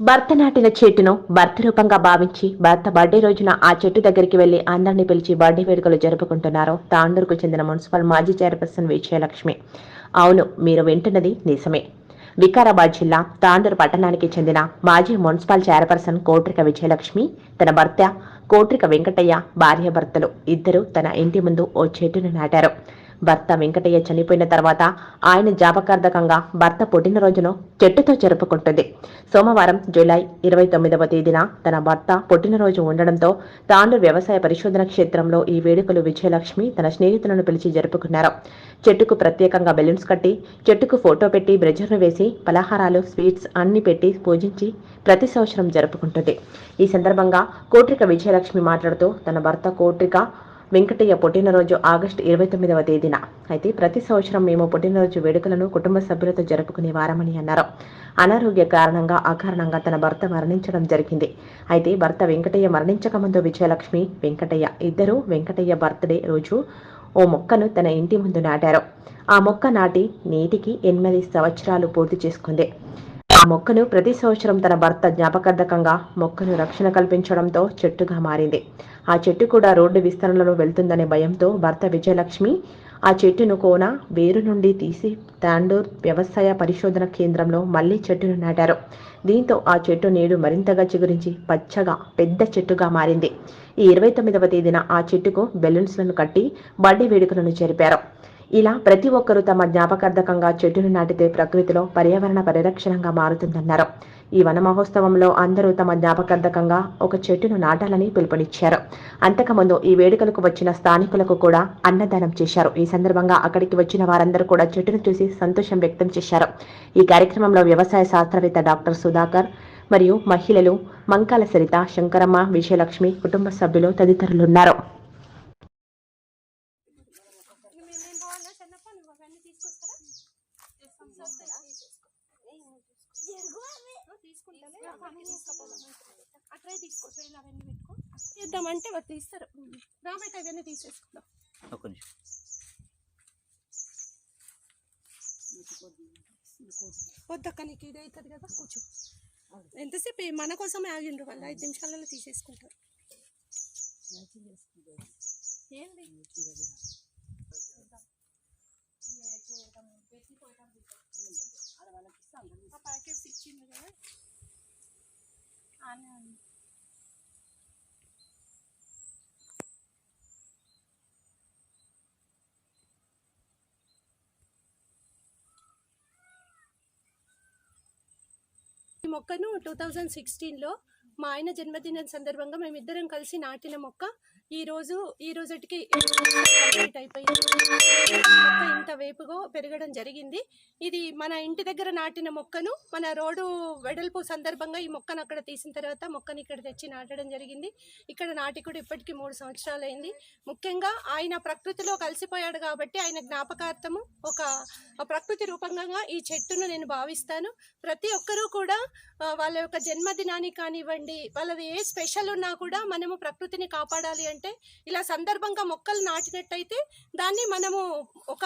భర్త నాటిన చెట్టును భర్త రూపంగా భావించి భర్త బర్త్డే రోజున ఆ చెట్టు దగ్గరికి వెళ్ళి అందరినీ పిలిచి బర్త్డే వేడుకలు జరుపుకుంటున్నారు. తాండూరుకు చెందిన మున్సిపల్ మాజీ చైర్పర్సన్ విజయలక్ష్మి. అవును మీరు వింటున్నది నిజమే. వికారాబాద్ జిల్లా తాండూరు పట్టణానికి చెందిన మాజీ మున్సిపల్ చైర్పర్సన్ కోట్రిక విజయలక్ష్మి తన భర్త కోట్రిక వెంకటయ్య భార్యాభర్తలు ఇద్దరు తన ఇంటి ముందు ఓ చెట్టును నాటారు. భర్త వెంకటయ్య చనిపోయిన తర్వాత ఆయన జాపకార్థకంగా భర్త పుట్టినరోజును చెట్టుతో జరుపుకుంటుంది. సోమవారం జూలై ఇరవై తొమ్మిదవ తేదీన తన భర్త పుట్టినరోజు ఉండడంతో తాండూరు వ్యవసాయ పరిశోధన క్షేత్రంలో ఈ వేడుకలు విజయలక్ష్మి తన స్నేహితులను పిలిచి జరుపుకున్నారు. చెట్టుకు ప్రత్యేకంగా బెలూన్స్ కట్టి చెట్టుకు ఫోటో పెట్టి బ్రెజర్ను వేసి పలహారాలు స్వీట్స్ అన్ని పెట్టి పూజించి ప్రతి సంవత్సరం జరుపుకుంటుంది. ఈ సందర్భంగా కోట్రిక విజయలక్ష్మి మాట్లాడుతూ తన భర్త కోట్రిక వెంకటయ్య పుట్టినరోజు ఆగస్టు ఇరవై తొమ్మిదవ తేదీన. అయితే ప్రతి సంవత్సరం మేము పుట్టినరోజు వేడుకలను కుటుంబ సభ్యులతో జరుపుకునే వారమని అన్నారు. అనారోగ్య కారణంగా అకారణంగా తన భర్త మరణించడం జరిగింది. అయితే భర్త వెంకటయ్య మరణించక ముందు విజయలక్ష్మి వెంకటయ్య ఇద్దరు వెంకటయ్య బర్త్డే రోజు ఓ మొక్కను తన ఇంటి ముందు నాటారు. ఆ మొక్క నాటి నేటికి ఎనిమిది సంవత్సరాలు పూర్తి చేసుకుంది. ఆ మొక్కను ప్రతి సంవత్సరం తన భర్త జ్ఞాపకార్థకంగా మొక్కను రక్షణ కల్పించడంతో చెట్టుగా మారింది. ఆ చెట్టు కూడా రోడ్డు విస్తరణలో వెళ్తుందనే భయంతో భర్త విజయలక్ష్మి ఆ చెట్టును కోన వేరు నుండి తీసి తాండూర్ వ్యవసాయ పరిశోధన కేంద్రంలో మళ్ళీ చెట్టును నాటారు. దీంతో ఆ చెట్టు నేడు మరింతగా చిగురించి పచ్చగా పెద్ద చెట్టుగా మారింది. ఈ ఇరవై తొమ్మిదవ తేదీన ఆ చెట్టుకు బెలూన్స్లను కట్టి బర్త్డే వేడుకలను జరిపారు. ఇలా ప్రతి ఒక్కరూ తమ జ్ఞాపకార్థకంగా చెట్టును నాటితే ప్రకృతిలో పర్యావరణ పరిరక్షణంగా మారుతుందన్నారు. ఈ వన మహోత్సవంలో అందరూ తమ జ్ఞాపకార్థకంగా ఒక చెట్టును నాటాలని పిలుపునిచ్చారు. అంతకుముందు ఈ వేడుకలకు వచ్చిన స్థానికులకు కూడా అన్నదానం చేశారు. ఈ సందర్భంగా అక్కడికి వచ్చిన వారందరూ కూడా చెట్టును చూసి సంతోషం వ్యక్తం చేశారు. ఈ కార్యక్రమంలో వ్యవసాయ శాస్త్రవేత్త డాక్టర్ సుధాకర్ మరియు మహిళలు మంకాల సరిత శంకరమ్మ విజయలక్ష్మి కుటుంబ సభ్యులు తదితరులున్నారు. మేము తీసుకొస్తారా అట్రే తీసుకో ట్రైన్ అవన్నీ పెట్టుకో చేద్దామంటే వాళ్ళు తీస్తారు రాబట్టి అవన్నీ తీసేసుకుందాం ఒక్క నిమిషం వద్దక్క నీకు ఇది అవుతుంది కదా కూర్చో ఎంతసేపు మన కోసమే ఆగిండ్రు వాళ్ళు ఐదు నిమిషాలలో తీసేసుకుంటారు ఏంది ఆ ప్యాకెట్స్ ఇచ్చింది కదా ఉంది. ఈ మొక్కను టూ థౌజండ్ సిక్స్టీన్లో మా ఆయన జన్మదినం సందర్భంగా మేమిద్దరం కలిసి నాటిన మొక్క ఈ రోజు ఈ రోజుటికి కంప్లీట్ అయిపోయింది వేపుగా పెరగడం జరిగింది. ఇది మన ఇంటి దగ్గర నాటిన మొక్కను మన రోడ్డు వెడల్పు సందర్భంగా ఈ మొక్కను అక్కడ తీసిన తర్వాత మొక్కను ఇక్కడ తెచ్చి నాటడం జరిగింది. ఇక్కడ నాటి కూడా ఇప్పటికీ మూడు సంవత్సరాలు అయింది ముఖ్యంగా ఆయన ప్రకృతిలో కలిసిపోయాడు కాబట్టి ఆయన జ్ఞాపకార్థము ఒక ప్రకృతి రూపంగా ఈ చెట్టును నేను భావిస్తాను. ప్రతి ఒక్కరూ కూడా వాళ్ళ యొక్క జన్మదినానికి కానివ్వండి వాళ్ళది ఏ స్పెషల్ ఉన్నా కూడా మనము ప్రకృతిని కాపాడాలి అంటే ఇలా సందర్భంగా మొక్కలు నాటినట్టయితే దాన్ని మనము ఒక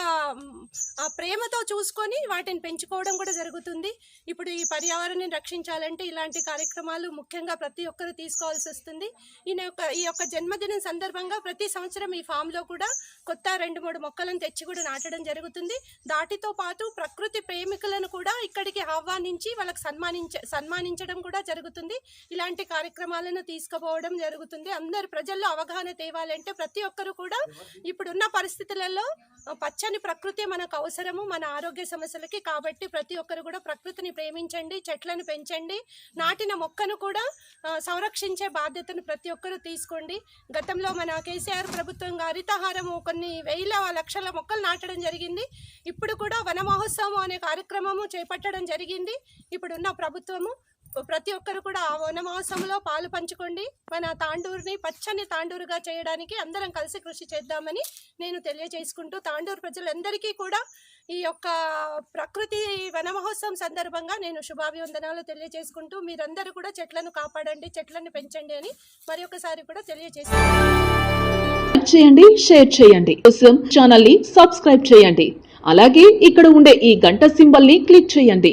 ఆ ప్రేమతో చూసుకొని వాటిని పెంచుకోవడం కూడా జరుగుతుంది. ఇప్పుడు ఈ పర్యావరణాన్ని రక్షించాలంటే ఇలాంటి కార్యక్రమాలు ముఖ్యంగా ప్రతి ఒక్కరు తీసుకోవాల్సి వస్తుంది. ఈయన యొక్క ఈ యొక్క జన్మదినం సందర్భంగా ప్రతి సంవత్సరం ఈ ఫామ్లో కూడా కొత్త రెండు మూడు మొక్కలను తెచ్చి కూడా నాటడం జరుగుతుంది. దాటితో పాటు ప్రకృతి ప్రేమికులను కూడా ఇక్కడికి ఆహ్వానించి వాళ్ళకి సన్మానించ సన్మానించడం కూడా జరుగుతుంది. ఇలాంటి కార్యక్రమాలను తీసుకుపోవడం జరుగుతుంది. అందరు ప్రజల్లో అవగాహన తేవాలంటే ప్రతి ఒక్కరు కూడా ఇప్పుడున్న పరిస్థితులలో పచ్చని ప్రకృతి మనకు అవసరము మన ఆరోగ్య సమస్యలకి. కాబట్టి ప్రతి ఒక్కరు కూడా ప్రకృతిని ప్రేమించండి చెట్లను పెంచండి నాటిన మొక్కను కూడా సంరక్షించే బాధ్యతను ప్రతి ఒక్కరూ తీసుకోండి. గతంలో మన కేసీఆర్ ప్రభుత్వం హరితహారము కొన్ని వేల లక్షల మొక్కలు నాటడం జరిగింది. ఇప్పుడు కూడా వన మహోత్సవం అనే కార్యక్రమము చేపట్టడం జరిగింది. ఇప్పుడున్న ప్రభుత్వము ప్రతి ఒక్కరు కూడా ఆ వన పాలు పంచుకోండి. మన తాండూరుని పచ్చని తాండూరుగా చేయడానికి అందరం కలిసి కృషి చేద్దామని నేను తెలియజేసుకుంటూ తాండూరు ప్రజలందరికీ కూడా ఈ యొక్క ప్రకృతి వనమహోత్సవం సందర్భంగా నేను శుభాభివందనాలు తెలియజేసుకుంటూ మీరందరూ కూడా చెట్లను కాపాడండి చెట్లను పెంచండి అని మరి ఒకసారి కూడా తెలియజేస్తున్నాను. చేయండి షేర్ చేయండి. కోసం ఛానల్ని సబ్స్క్రైబ్ చేయండి. అలాగే ఇక్కడ ఉండే ఈ గంట సింబల్ని క్లిక్ చేయండి.